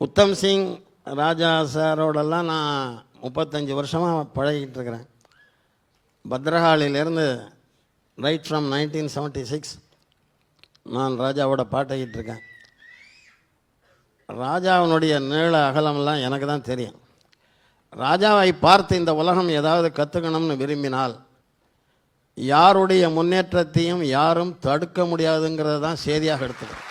உத்தம் சிங் ராஜா சாரோடெல்லாம் நான் முப்பத்தஞ்சு வருஷமாக பழகிட்டு இருக்கிறேன் பத்ரஹாலிலேருந்து right from nineteen seventy six நான் ராஜாவோட பாட்டாகிட்டு இருக்கேன் ராஜாவினுடைய நீள அகலமெல்லாம் எனக்கு தான் தெரியும். ராஜாவை பார்த்து இந்த உலகம் ஏதாவது கற்றுக்கணும்னு விரும்பினால் யாருடைய முன்னேற்றத்தையும் யாரும் தடுக்க முடியாதுங்கிறது தான் செய்தியாக எடுத்துக்கிறேன்.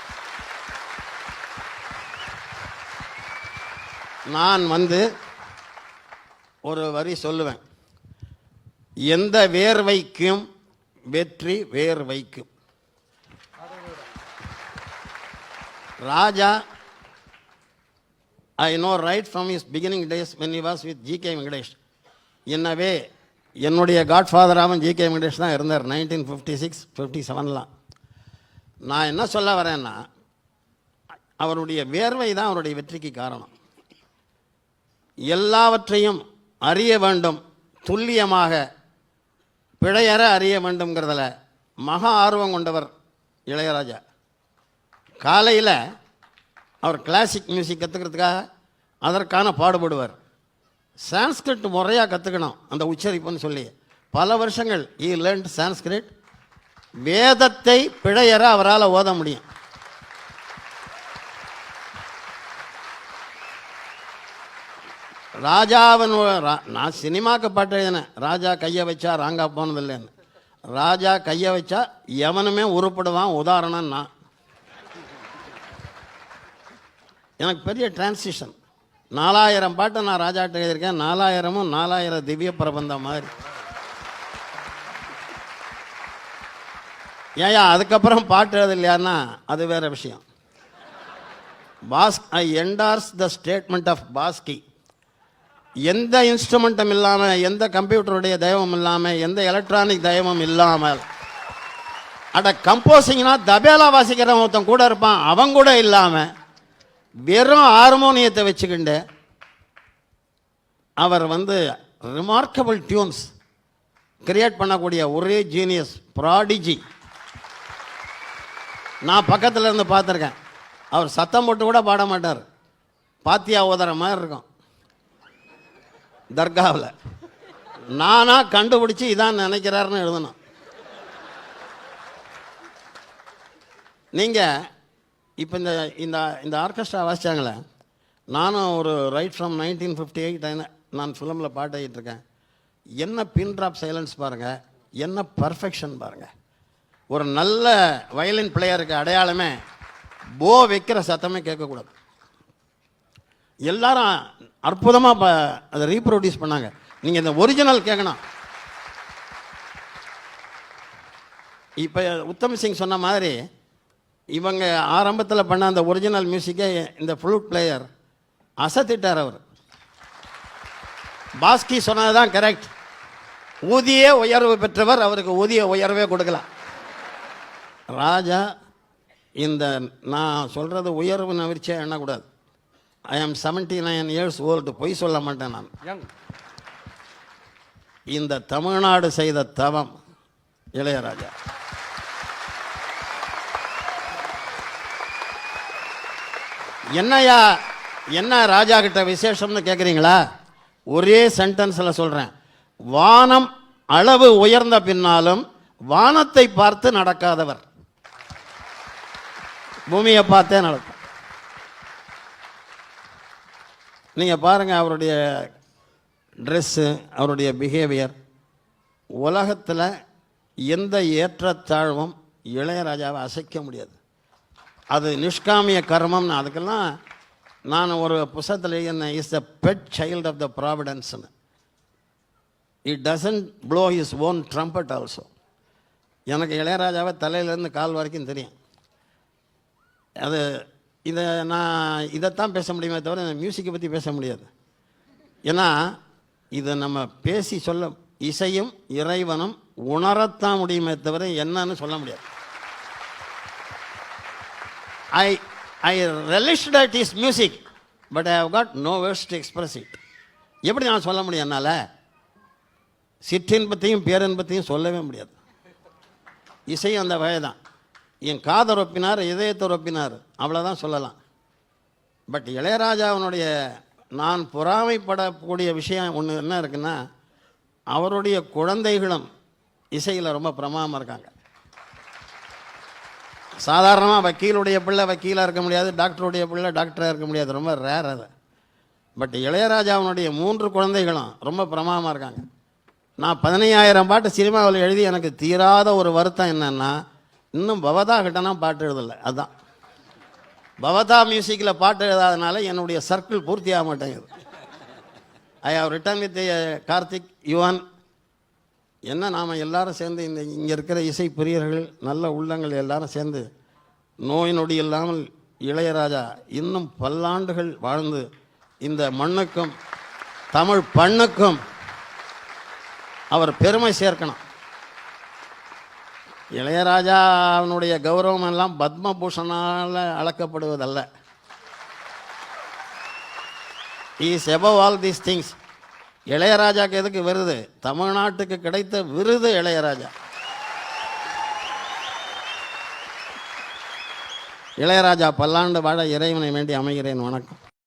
நான் வந்து ஒரு வரி சொல்லுவேன். எந்த வேர்வைக்கும் வெற்றி வேர் வைக்கும். Raja I know right from is beginning days when he was with G K Venkatesh என்னவே என்னுடைய காட்ஃபாதராகவும் ஜி கே வெங்கடேஷ் தான் இருந்தார் நைன்டீன் ஃபிஃப்டி சிக்ஸ் ஃபிஃப்டி செவன்லாம் நான் என்ன சொல்ல வரேன்னா அவருடைய வேர்வை தான் அவருடைய வெற்றிக்கு காரணம். எல்லாவற்றையும் அறிய வேண்டும் துல்லியமாக பிழையற அறிய வேண்டும்ங்கிறதுல மகா ஆர்வம் கொண்டவர் இளையராஜா. காலையில் அவர் கிளாசிக் மியூசிக் கற்றுக்கிறதுக்காக அதற்கான பாடுபடுவார். சான்ஸ்கிரிட் முறையாக கற்றுக்கணும் அந்த உச்சரிப்புன்னு சொல்லி. பல வருஷங்கள் ஈ லேர்ன்ட் சான்ஸ்கிரிட் வேதத்தை பிழையற அவரால் ஓத முடியும். ராஜாவின் ரா- நான் சினிமாக்கு பாட்டு எழுதினேன். ராஜா கையை வச்சா ராங்கா போனதில்லைன்னு. ராஜா கையை வச்சா எவனுமே உருப்படுவான் உதாரணம் நான். எனக்கு பெரிய டிரான்சிஷன் நாலாயிரம் பாட்டு நான் ராஜாட்ட எழுதியிருக்கேன். நாலாயிரமும் நாலாயிரம் திவ்ய பிரபந்தம் மாதிரி. ஏயா அதுக்கப்புறம் பாட்டு எழுதலையான்னா அது வேற விஷயம். Boss I endorse the statement of Baski எந்த இன்ஸ்ட்ருமெண்ட்டும் இல்லாமல் எந்த கம்ப்யூட்டருடைய தெய்வம் இல்லாமல் எந்த எலக்ட்ரானிக் தெய்வம் இல்லாமல் அட கம்போசிங்னா தபேலா வாசிக்கிறவன் ஒருத்தன் கூட இருப்பான் அவன் கூட இல்லாமல் வெறும் ஹார்மோனியத்தை வச்சுக்கிண்டு அவர் வந்து ரிமார்க்கபிள் டியூன்ஸ் கிரியேட் பண்ணக்கூடிய ஒரே ஜீனியஸ் ப்ராடிஜி நான் பக்கத்தில் இருந்து பார்த்துருக்கேன். அவர் சத்தம் போட்டு கூட பாட மாட்டார். பாத்தியா ஓதுற மாதிரி இருக்கும். தர்காவில். நானாக கண்டுபிடிச்சி இதான் நினைக்கிறாருன்னு எழுதணும். நீங்கள் இப்போ இந்த இந்த இந்த ஆர்கெஸ்ட்ரா வாசிச்சாங்களே நானும் ஒரு right from nineteen fifty eight நான் ஃபிலிமில் பாட்டு இருக்கேன் என்ன பின் ட்ராப் சைலன்ஸ் பாருங்கள் என்ன பர்ஃபெக்ஷன் பாருங்கள் ஒரு நல்ல வயலின் பிளேயருக்கு அடையாளமே போ வைக்கிற சத்தமே கேட்கக்கூடாது. எல்லாரும் அற்புதமாக அதை ரீப்ரொடியூஸ் பண்ணாங்க. நீங்கள் இந்த ஒரிஜினல் கேட்கணும் இப்போ உத்தம் சிங் சொன்ன மாதிரி இவங்க ஆரம்பத்தில் பண்ண அந்த ஒரிஜினல் மியூசிக்கே இந்த ஃப்ளூட் பிளேயர் அசத்திட்டார் அவர். பாஸ்கி சொன்னது தான் கரெக்ட் ஊதிய உயர்வு பெற்றவர் அவருக்கு ஊதிய உயர்வே கொடுக்கலாம் ராஜா இந்த நான் சொல்கிறது உயர்வு நவிர்ச்சியா எண்ணக்கூடாது. ஐ ஆம் செவன்டி நைன் இயர்ஸ் ஓல்டு பொய் சொல்ல மாட்டேன் நான். இந்த தமிழ்நாடு செய்த தவம் இளையராஜா. என்னையா என்ன ராஜா கிட்ட விசேஷம்னு கேட்குறீங்களா ஒரே சென்டென்ஸில் சொல்கிறேன் வானம் அளவு உயர்ந்த பின்னாலும் வானத்தை பார்த்து நடக்காதவர். பூமியை பார்த்தே நடக்கும். நீங்கள் பாருங்கள் அவருடைய ட்ரெஸ்ஸு அவருடைய பிஹேவியர் உலகத்தில் எந்த ஏற்றத்தாழ்வும் இளையராஜாவை அசைக்க முடியாது. அது நிஷ்காமிய கர்மம்னு அதுக்கெல்லாம் நான் ஒரு புஸ்தகத்தில் என்ன is the pet child of the ப்ராவிடன்ஸ்னு it doesn't blow is own trumpet also எனக்கு இளையராஜாவை தலையிலேருந்து கால் வரைக்கும் தெரியும். அது இதை நான் இதைத்தான் பேச முடியுமே தவிர மியூசிக்கை பற்றி பேச முடியாது. ஏன்னா இதை நம்ம பேசி சொல்ல இசையும் இறைவனும் உணரத்தான் முடியுமே தவிர என்னன்னு சொல்ல முடியாது. I I relish that is music but I have got no words to express it எப்படி நான் சொல்ல முடியும் என்னால்? சிற்றின்பத்தையும் பேரின்பத்தையும் சொல்லவே முடியாது. இசையும் அந்த வகை தான் என் காதை ரொப்பினார் இதயத்தை ரொப்பினார் அவ்வளோதான் சொல்லலாம். பட் இளையராஜாவினுடைய நான் பொறாமைப்படக்கூடிய விஷயம் ஒன்று என்ன இருக்குன்னா அவருடைய குழந்தைகளும் இசையில் ரொம்ப பிரமாதமாக இருக்காங்க. சாதாரணமாக வக்கீலுடைய பிள்ளை வக்கீலாக இருக்க முடியாது டாக்டருடைய பிள்ளை டாக்டராக இருக்க முடியாது ரொம்ப ரேர் அது. பட் இளையராஜாவினுடைய மூன்று குழந்தைகளும் ரொம்ப பிரமாதமாக இருக்காங்க. நான் பதினையாயிரம் பாட்டு சினிமாவில் எழுதி எனக்கு தீராத ஒரு வருத்தம் என்னென்னா இன்னும் பவதா கிட்டனா பாட்டு எழுதலை அதுதான் பவதா மியூசிக்கில் பாட்டு எழுதாதனால என்னுடைய சர்க்கிள் பூர்த்தி ஆக மாட்டேங்குது. I have written with Karthik Yuvan என்ன நாம் எல்லாரும் சேர்ந்து இந்த இங்கே இருக்கிற இசை பிரியர்கள் நல்ல உள்ளங்கள் எல்லாரும் சேர்ந்து நோய் நொடி இல்லாமல் இளையராஜா இன்னும் பல்லாண்டுகள் வாழ்ந்து இந்த மண்ணுக்கும் தமிழ் பண்ணுக்கும் அவர் பெருமை சேர்க்கணும். இளையராஜாவினுடைய கௌரவம் எல்லாம் பத்மபூஷனால் அளக்கப்படுவதல்ல is above all these things இளையராஜாக்கு எதுக்கு விருது? தமிழ்நாட்டுக்கு கிடைத்த விருது இளையராஜா. இளையராஜா பல்லாண்டு வாழ இறைவனை வேண்டி அமைகிறேன். வணக்கம்.